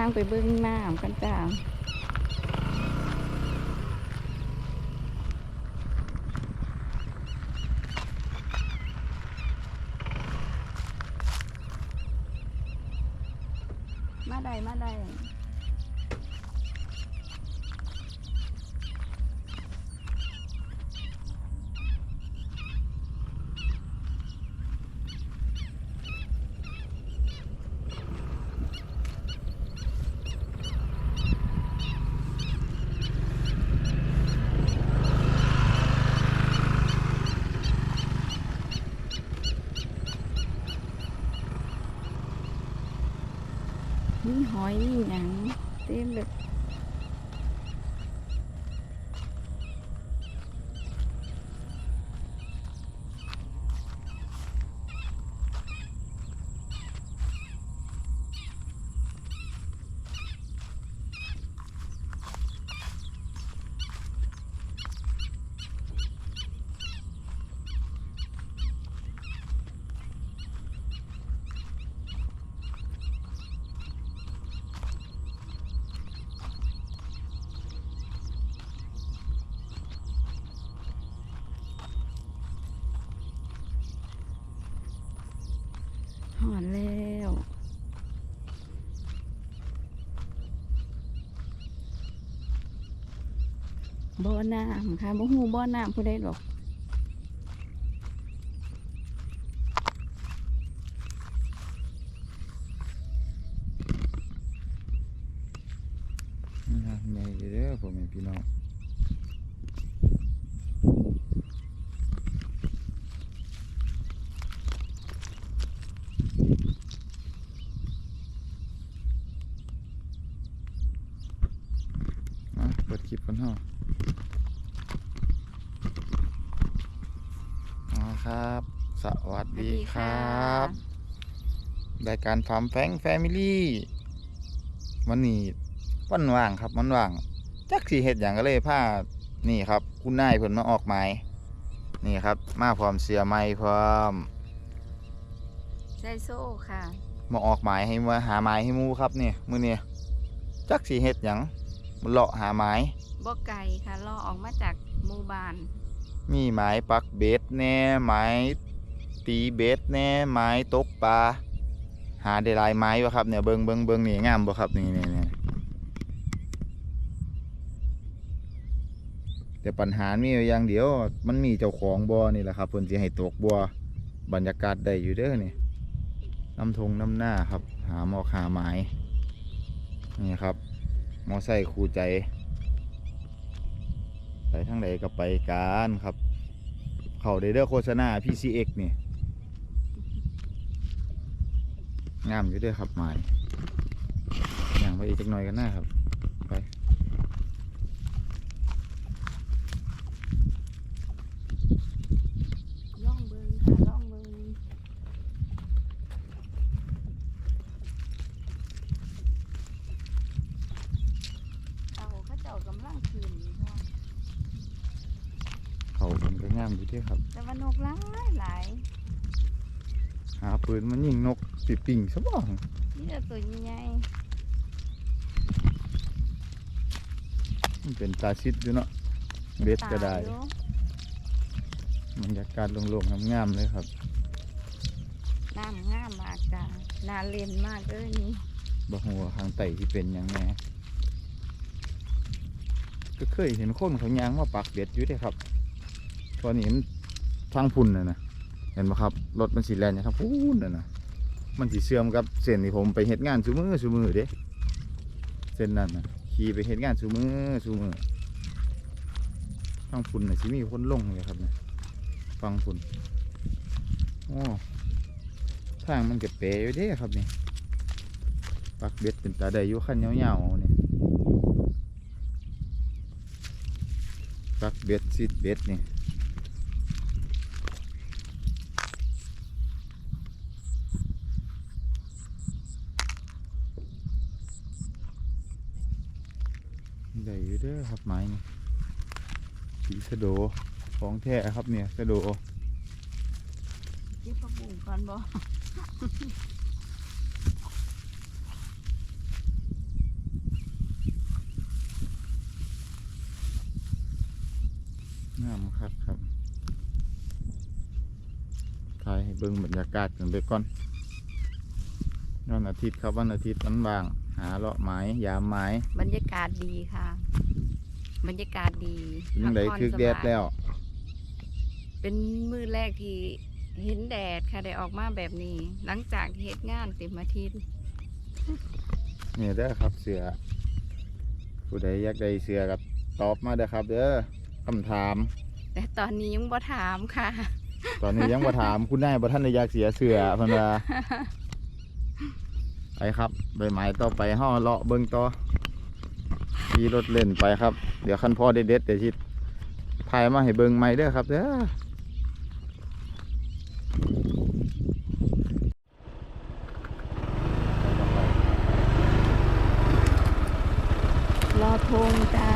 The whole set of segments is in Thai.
างไปเบิ้งน้ำกันจ้ามาได้มาได้ มีหอยมีหยังเต็มแบบหอนแล้ว บ่อน้ำค่ะบ่หูบ่อน้ำผู้ใดหรอก นะครับใหญ่อยู่เด้อพ่อแม่พี่น้องอะเปิดคลิปกันเฮาอ๋อ ครับ สวัสดีครับรายการฟาร์มแฟงแฟมิลี่วันนี้วันว่างครับวันว่าง จักสีเห็ดอย่างก็เลยผ้านี่ครับ คุณนายเพิ่นมาออกไม้นี่ครับ มาพร้อมเสียไม้พร้อมใส่โซ่ค่ะ มาออกไม้ให้มาหาไม้ให้หมูครับเนี่ยมื้อนี้จักสีเห็ดหยังมาเลาะหาไม้บ่ไก่ค่ะรอออกมาจากหมู่บ้าน มีไม้ปักเบ็ดแน่ไม้ตีเบ็ดแน่ไม้ตกปลาหาได้หลายไม้บ่ครับเนี่ยเบิงเบิงเบิงนี่งามบ่ครับนี่นี่นี่แต่ปัญหามีอยู่อย่างเดียว มันมีเจ้าของบ่อนี่แหละครับเพิ่นสิให้ตกบ่บรรยากาศได้อยู่เด้อนี่น้ำทงน้ำหน้าครับ หาหมอกหาไม้นี่ครับ มอไซค์คู่ใจ ไปทางใดก็ไปกันครับ เขาได้เด้อโฆษณา PCX นี่ งามอยู่ด้วยครับหมายอย่างไปอีกจักหน่อยกันหน้าครับ ไป ล่องเบิงค่ะล่องเบิงเอาเขาเจ้ากำลังคืนอยู่ค่ะ เขามันก็งามอยู่เด้วยครับ แต่ว่านกหลายหลายหาปืนมันยิงนกปิปิ่งซะบ้างนี่แต่ตัวใหญ่มันเป็นตาชิดอยู่เนาะเบ็ดๆก็ได้ตายอยู่บรรยากาศโล่งๆงามๆเลยครับน้ำงามมากจ้าน่าเล่นมากเลยนี่บ่หัวาทางไต่ที่เป็นอย่างแน่ก็เคยเห็นคนเขายางมาปักเบ็ดอยู่เด้ครับ ตอนนี้มันทางพุ่นนะนะเห็นไหมครับรถมันสีแลนอย่างทางพุ่นนะนะมันสีเสื่อมกับเส้นที่ผมไปเฮ็ดงานซูมือซูมือเด้เส้นนั้นนะขี่ไปเฮ็ดงานซูมือซูมือทางพุ่นน่ะสิมีคนลงเลยครับเนี่ยฟังพุ่นโอ้ทางมันก็เป๋อยู่เด้ครับนี่ปักเบ็ดเป็นตาได้ยู่ขั้นยาวๆเนี่ยปักเบ็ดซิดเบ็ดนี่ ครับไม้นี้สีสะโดของแท้ครับเนี่ยสะโดเก็บผักบุ้งกันบ่งามครับครับถ่ายให้เบิ่งบรรยากาศกันไปก่อนวันอาทิตย์ครับวันอาทิตย์วันบาง หาเลาะไม้ยามไม้บรรยากาศดีค่ะ บรรยากาศดียังไดพัผ่นคือแดดสบายแล้ว เป็นมือแรกที่เห็นแดดค่ะได้ออกมาแบบนี้ หลังจากที่เฮ็ดงานเต็มอาทิตย์นี่เด้อครับเสือผู้ใดอยากได้เสือกับตอบมาเด้อครับเด้อคำถาม แต่ตอนนี้ยังบ่ถามค่ะ ตอนนี้ยังบ่ถามคุณนายบ่ท่านได้อยากเสียเสือเพิ่นว่าไปครับใบไม้ต่อไปเฮาเลาะเบิ่งต่อ ขี่รถเล่นไปครับ เดี๋ยวคันพ่อเด็ดๆเดี๋ยวสิถ่ายมาให้เบิ้งใหม่เด้อครับเด้อรอทงจ้า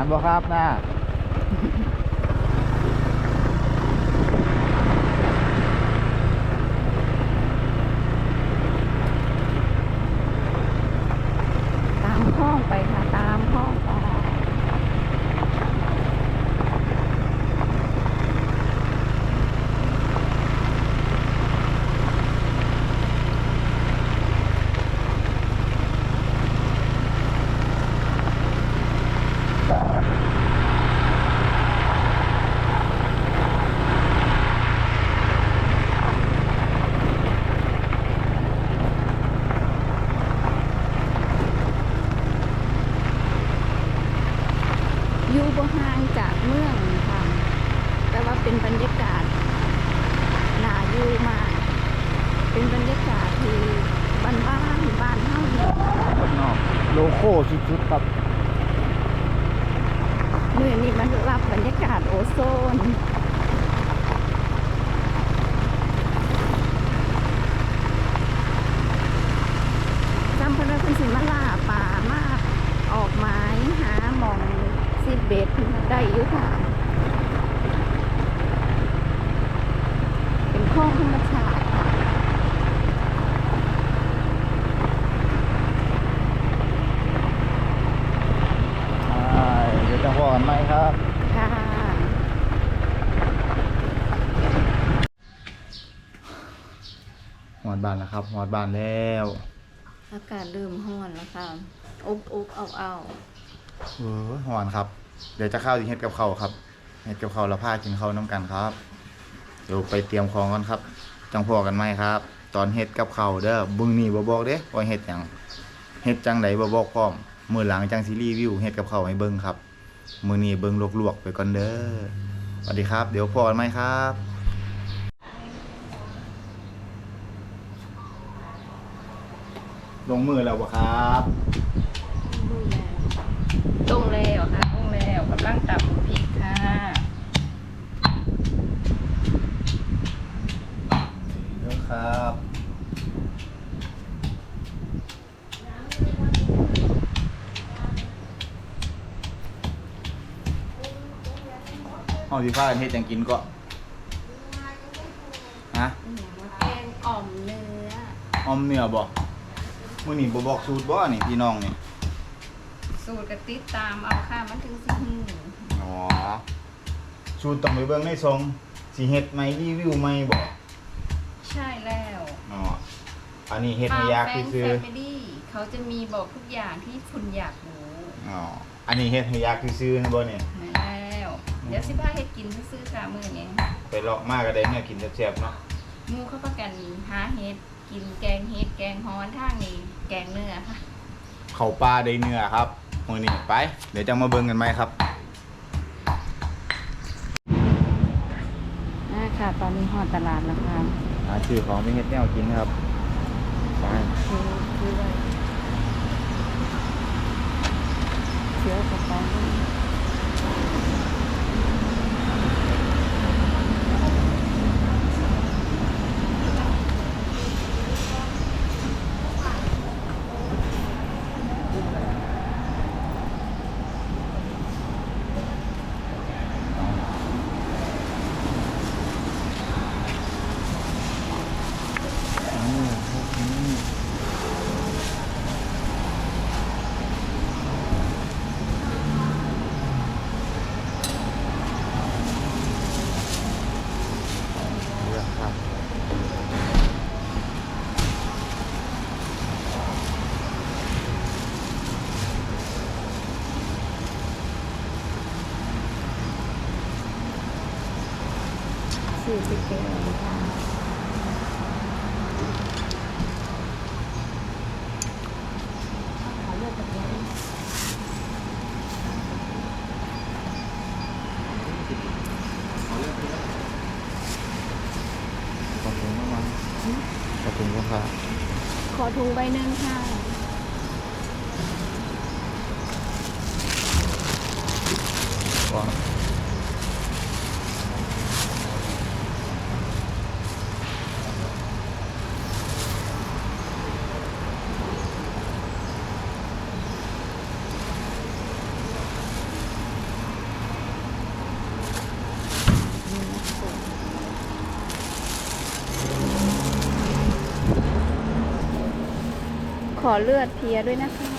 ารบ่ครับหน้าตามห้องไปค่ะ ตามห้องไป อยู่บ่ห่างจากเมืองค่ะ แต่ว่าเป็นบรรยากาศน่าอยู่มาก เป็นบรรยากาศที่บ้านบ้านๆบ้านเฮาเนี่ยบ้านนอกโลโก้สุดๆครับมือนี้มันรับบรรยากาศโอโซนจำเพนว่าเพิ่นสิมาล่าป่ามาก ออกหมายหาหมองซีดเบดได้ อยู่ค่ะ เป็นข้องธรรมชาติค่ะใช่เดี๋ยวจะบอกกันไหมครับ ค่ะหอดบานแล้วครับหอดบานแล้ว อากาศเริ่มร้อนแล้วค่ะอุบอุบเอาเอา เออหอนครับ เดี๋ยวจะเข้าวอีกเฮ็ดกับเขาวครับเฮ็ดกับเขาวแล้วพากินเขาวน้ำกันครับ เดี๋ยวไปเตรียมของกันครับ จังพอกันไหมครับ ตอนเฮ็ดกับเขาวเด้อบึงนี่บ่บอกเด้ว่าเฮ็ดหยังเฮ็ดจังไดบ่บอกพร้อมมื้อหลังจังสิรีวิวเฮ็ดกับเขาวให้เบิ่งครับ มื้อนี้เบิ่งลวกๆไปก่อนเด้อสวัสดีครับ เดี๋ยวพอกันไหมครับลงมือแล้วบ่ครับตรงแล้วค่ะตรงแล้วกำลังตับพริกค่ะเดี๋ยวครับเอาสิพากันเฮ็ดจังกินก็ ฮะแกงอ่อมเนื้อออมเนื้อบ่มื้อนี้บ่บอกสูตรบ่นี่พี่น้องนี่ สูตรกระติดตามเอาค่ะมันถึงสิหืออ๋อสูตรต้องไปเบิ่งในทรงสิเฮ็ดไหมรีวิวไหมบ่ใช่แล้วอ๋ออันนี้เฮ็ดให้ยากแฟซื่อมิลี่เขาจะมีบอกทุกอย่างที่คุณอยากรู้ๆอ๋ออันนี้เฮ็ดให้ยากซื่อๆนะบ่เนี่ยมาแล้วเดี๋ยวสิพาเฮ็ดกินซื้อๆค่ะมื้อนี้ไปเลาะมากก็ได้เนี่ยกินแซ่บๆเนาะหมูเขาประกันหาเฮ็ดกินแกงเฮ็ดแกงฮ้อนทางนี้แกงเนื้อค่ะเขาปลาได้เนื้อครับ มื้อนี้ไป เดี๋ยวจะมาเบิ่งกันไหมครับน่าค่ะ ตอนนี้ฮอดตลาดแล้วค่ะหาชื่อของไม่เฮ็ดแนวกินครับไปคือคือว่าเชื้อกระป๋อง เลือกครับี่สิบเอ็ดค่ะขอเลือกแบบนี้ขอบคุณมากขอบคุณครับขอถุงใบหนึ่งค่ะ ว่า ขอ เลือดเพียด้วยนะคะ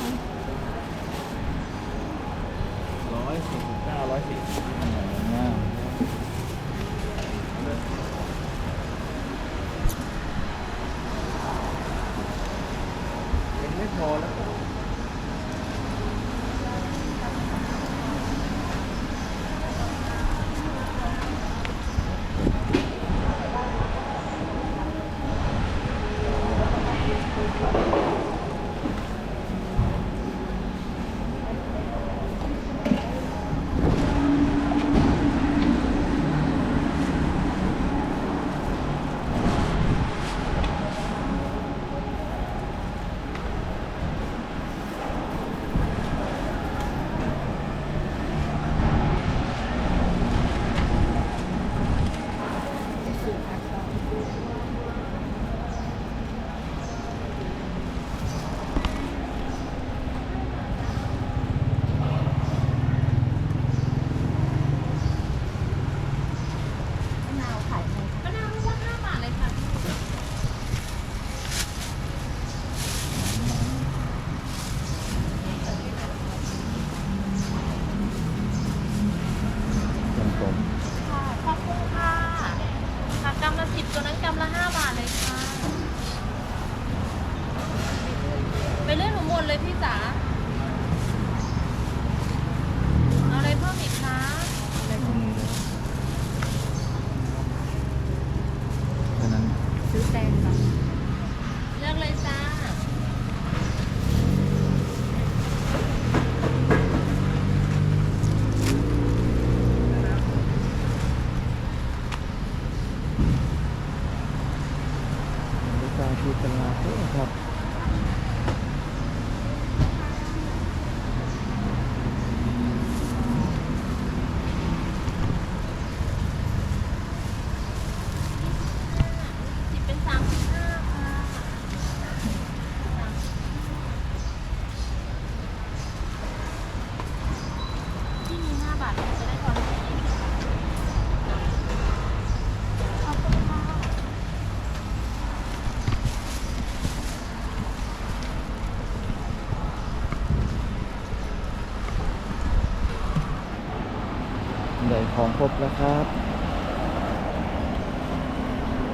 ของครบแล้วครับ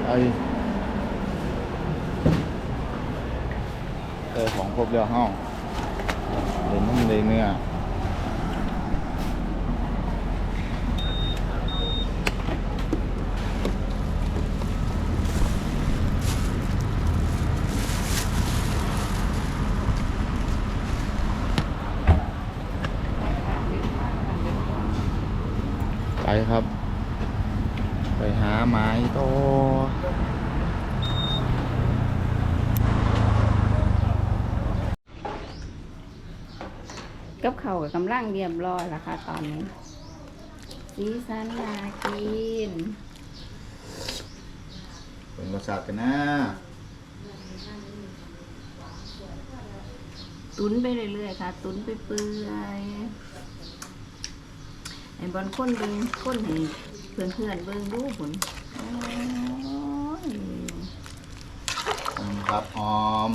ไอได้ของครบแล้วห้องเดี๋ยวนุ่มเลยเนื้อ ไปครับ ไปหาไม้โตอ กับเขาวกับกำลังเรียบร้อยแล้วค่ะตอนนี้สีสันน่ากินเป็นรสชาติกันนะตุนไปเรื่อยๆค่ะ ตุนไปเปื่อยไอ้บอลค้นเบิงค้นให้เพื่อนเพื่อนๆเบิงดูผลโอ้ยอืมครับหอม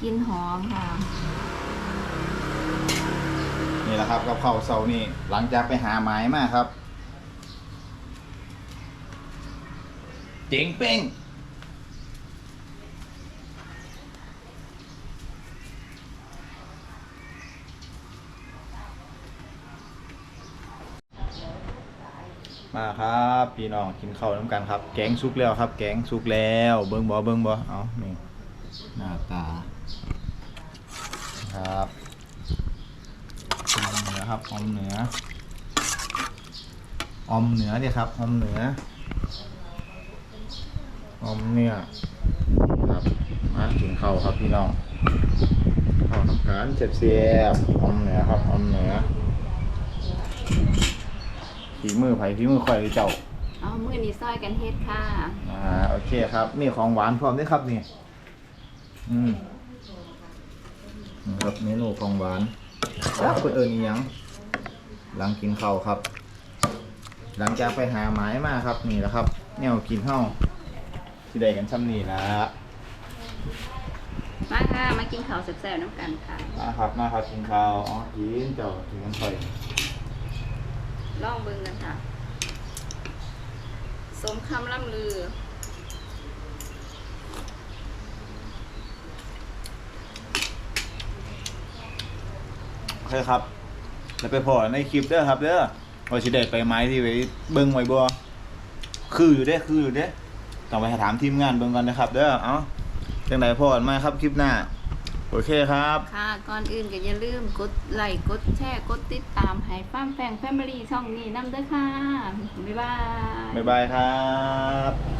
กลินหอมค่ะ นี่แหละครับกับข้าวเสานี่หลังจากไปหาไม้มาครับเจ๋งเป้งมาครับพี่น้องกินข้าวน้ำกันครับ แกงสุกแล้วครับ แกงสุกแล้ว เบิ้งบอเบิ้งบอเอานี่หน้าตาครับ ครับอมเหนืออมเหนือเนี่ยครับอมเหนืออมเนี่ยครับมากินข้าวครับพี่น้องข้าวน้ำกันเสียบๆอมเหนือครับอมเหนือฝีมือไผ่ฝีมือข่อยหรือเจ้าเอามือนี้ซอยกันเฮ็ดค่ะอ่าโอเคครับมีของหวานพร้อมด้วยครับนี่อืมนี่ครับเมนูของหวาน ครับคุณเอิญอีหยังหลังกินข้าวครับ หลังจากไปหาไม้มาครับนี่แหละครับแนวกินข้าวที่ใดกันซ้ำนี่ละมาค่ะ มากินข้าวแซ่บๆน้ำกันค่ะ มาครับมาครับกินข้าวอ๋อกินเจ้าถึงกันไปลองเบิ่งกันค่ะ สมคำล่ำลือ โอเคครับ แล้วไปพอในคลิปเด้อครับเด้อว่าสิได้ไปไม้ที่ไว้เบิ่งไว้บ่คืออยู่เด้คืออยู่เด้ต้องไปถามทีมงานเบิ่งก่อนนะครับ เด้อเอ้าจังไดพอกันมาครับคลิปหน้าโอเคครับ ค่ะ ก่อนอื่นก็อย่าลืมกดไลค์ กดแชร์ กดติดตามให้ฟ้ามแฟงแฟมิลี่ช่องนี้นำเด้อค่ะ บ๊ายบาย บ๊ายบายครับ